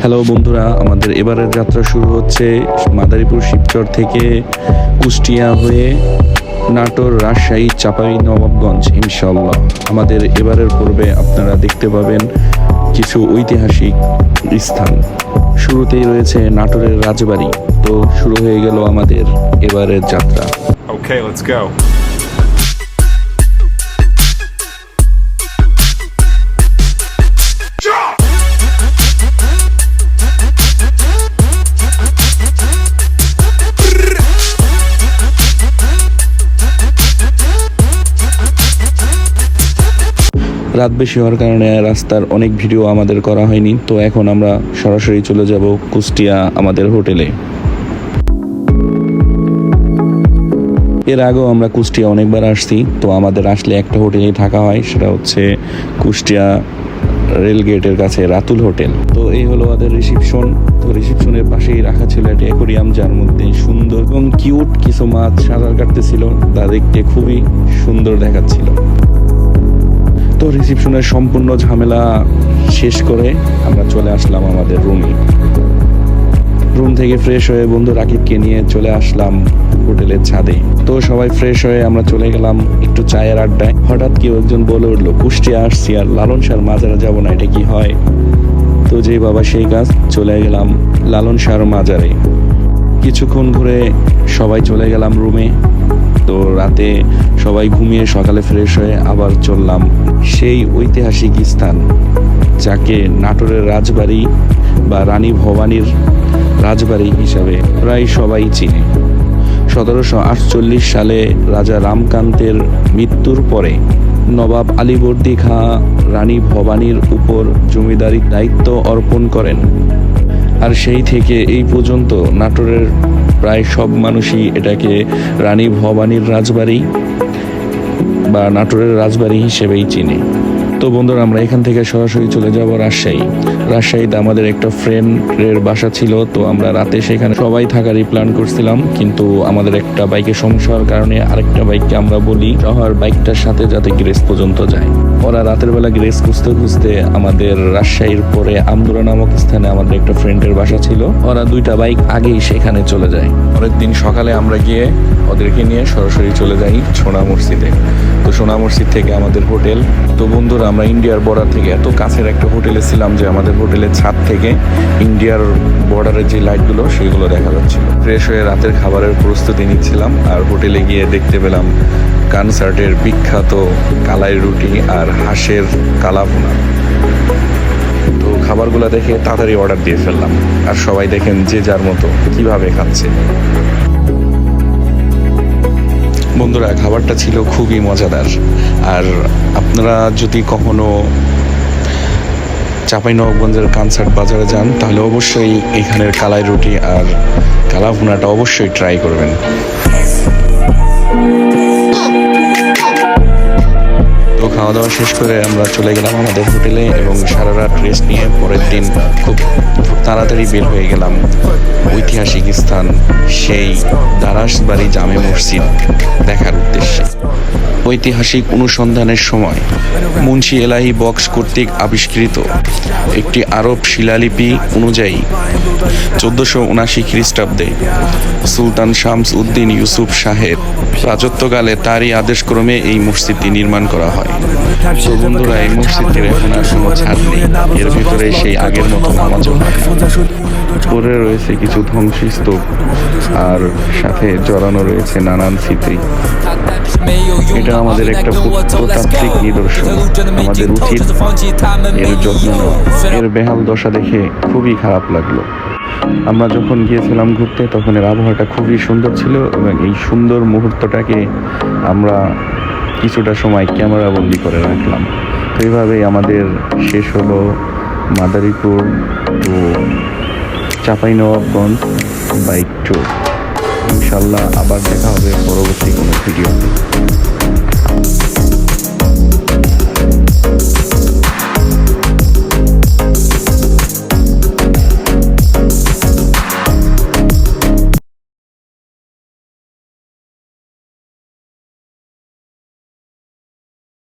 Hello বন্ধুরা আমাদের এবারের যাত্রা শুরু হচ্ছে মাদারীপুর শিবচর থেকে কুষ্টিয়া হয়ে নাটোর রাজশাহী চাপাই নবাবগঞ্জ ইনশাল্লাহ আমাদের এবারের পর্বে আপনারা দেখতে পাবেন কিছু ঐতিহাসিক স্থান। শুরুতেই রয়েছে নাটোরের রাজবাড়ি। তো শুরু হয়ে গেল আমাদের এবারের যাত্রা। Okay, let's go. রাত বেশি হওয়ার কারণে রাস্তার অনেক ভিডিও আমাদের করা হয়নি। তো এখন আমরা সরাসরি চলে যাব কুষ্টিয়া আমাদের হোটেলে। এর আগেও আমরা কুষ্টিয়া অনেকবার আসছি। তো আমাদের আসলে একটা হোটেলেই থাকা হয়, সেটা হচ্ছে কুষ্টিয়া রেল গেটের কাছে রাতুল হোটেল। তো এই হলো আমাদের রিসিপশন। তো রিসিপশনের পাশেই রাখা ছিল একটা অ্যাকোরিয়াম, যার মধ্যে সুন্দর এবং কিউট কিছু মাছ, সাঁতার কাটতেছিল। তা দেখতে খুবই সুন্দর দেখাচ্ছিল। তো রিসিপশনের সম্পূর্ণ ঝামেলা শেষ করে আমরা চলে আসলাম আমাদের রুমে রুম থেকে ফ্রেশ হয়ে বন্ধু রাকিবকে নিয়ে চলে আসলাম হোটেলের ছাদে। তো সবাই ফ্রেশ হয়ে আমরা চলে গেলাম একটু চায়ের আড্ডায়। হঠাৎ কেউ একজন বলে উঠল, কুষ্টিয়া আসছি আর লালন সার মাজারে যাব না, এটা কি হয়? তো যে বাবা সেই কাজ, চলে গেলাম লালন সার মাজারে। কিছুক্ষণ ঘুরে সবাই চলে গেলাম রুমে তো রাতে সবাই ঘুমিয়ে সকালে ফ্রেশ হয়ে আবার চললাম সেই ঐতিহাসিক স্থান, যাকে নাটোরের রাজবাড়ি বা রানী ভবানীর রাজবাড়ি হিসাবে প্রায় সবাই চিনে। সতেরোশো আটচল্লিশ সালে রাজা রামকান্তের মৃত্যুর পরে নবাব আলীবর্দী খাঁ রানী ভবানীর উপর জমিদারির দায়িত্ব অর্পণ করেন। আর সেই থেকে এই পর্যন্ত নাটোরের প্রায় সব মানুষই এটাকে রানী ভবানীর রাজবাড়ি বা নাটোরের রাজবাড়ি হিসেবেই চিনে। তো বন্ধুরা, আমরা এখান থেকে সরাসরি চলে যাব রাজশাহী। রাজশাহীতে আমাদের একটা ফ্রেন্ডের বাসা ছিল, তো আমরা রাতে সেখানে সবাই থাকারই প্ল্যান করছিলাম, কিন্তু আমাদের একটা বাইকে সমস্যা হওয়ার কারণে আরেকটা বাইককে আমরা বলি, শহর বাইকটার সাথে যাতে গ্রেস পর্যন্ত যায়। ওরা রাতের বেলা গ্রেস খুঁজতে খুঁজতে আমাদের রাজশাহীর পরে আমদুরা নামক স্থানে আমাদের একটা ফ্রেন্ডের বাসা ছিল। ওরা দুইটা বাইক আগেই সেখানে চলে যায়। পরের দিন সকালে আমরা গিয়ে ওদেরকে নিয়ে সরাসরি চলে যাই সোনা মসজিদে। তো সোনা মসজিদ থেকে আমাদের হোটেল। তো বন্ধুরা, আমরা ইন্ডিয়ার বর্ডার থেকে এত কাছের একটা হোটেলে ছিলাম যে আমাদের হোটেলের ছাদ থেকে ইন্ডিয়ার বর্ডারের যে লাইটগুলো সেগুলো দেখা যাচ্ছিল। ফ্রেশ হয়ে রাতের খাবারের প্রস্তুতি নিচ্ছিলাম আর হোটেলে গিয়ে দেখতে পেলাম কনসার্টের বিখ্যাত কালাই রুটি আর হাঁসের কালাভুনা তো খাবারগুলো দেখে তাড়াতাড়ি অর্ডার দিয়ে ফেললাম। আর সবাই দেখেন যে যার মতো কীভাবে খাচ্ছে। বন্ধুরা, খাবারটা ছিল খুবই মজাদার। আর আপনারা যদি কখনো চাঁপাইনবাবগঞ্জের কানসার্ট বাজারে যান, তাহলে অবশ্যই এখানের কালাই রুটি আর কালা ভুনাটা অবশ্যই ট্রাই করবেন। খাওয়া দাওয়া শেষ করে আমরা চলে গেলাম আমাদের হোটেলে এবং সারা রাত রেস্ট নিয়ে পরের দিন খুব তাড়াতাড়ি বের হয়ে গেলাম। ঐতিহাসিক স্থান সেই দারাস বাড়ি জামে মসজিদ দেখার উদ্দেশ্যে। ঐতিহাসিক অনুসন্ধানের সময় মুন্সি এলাহি বক্স কর্তৃক আবিষ্কৃত একটি আরব শিলালিপি অনুযায়ী চোদ্দশো উনাশি খ্রিস্টাব্দে সুলতান শামস উদ্দিন ইউসুফ শাহের রাজত্বকালে তারই আদেশক্রমে এই মসজিদটি নির্মাণ করা হয়। বন্ধুরা, এই মসজিদটির এখন আর কোনো নেই। এর ভিতরে সেই আগের মতো নামাজ রয়েছে কিছু ধ্বংসস্তূপ আর সাথে জড়ানো রয়েছে নানান স্মৃতি। এটা আমাদের একটা প্রতাত্ত্বিক নিদর্শন। আমাদের উচিত এর যত্ন নেওয়া। এর বেহাল দশা দেখে খুবই খারাপ লাগল। আমরা যখন গিয়েছিলাম ঘুরতে তখন এর আবহাওয়াটা খুবই সুন্দর ছিল এবং এই সুন্দর মুহূর্তটাকে আমরা কিছুটা সময় ক্যামেরা বন্দি করে রাখলাম। তো এইভাবেই আমাদের শেষ হলো Madaripur to Chapainawabganj bike tour. ইনশাল্লাহ আবার দেখা হবে পরবর্তী কোনো ভিডিও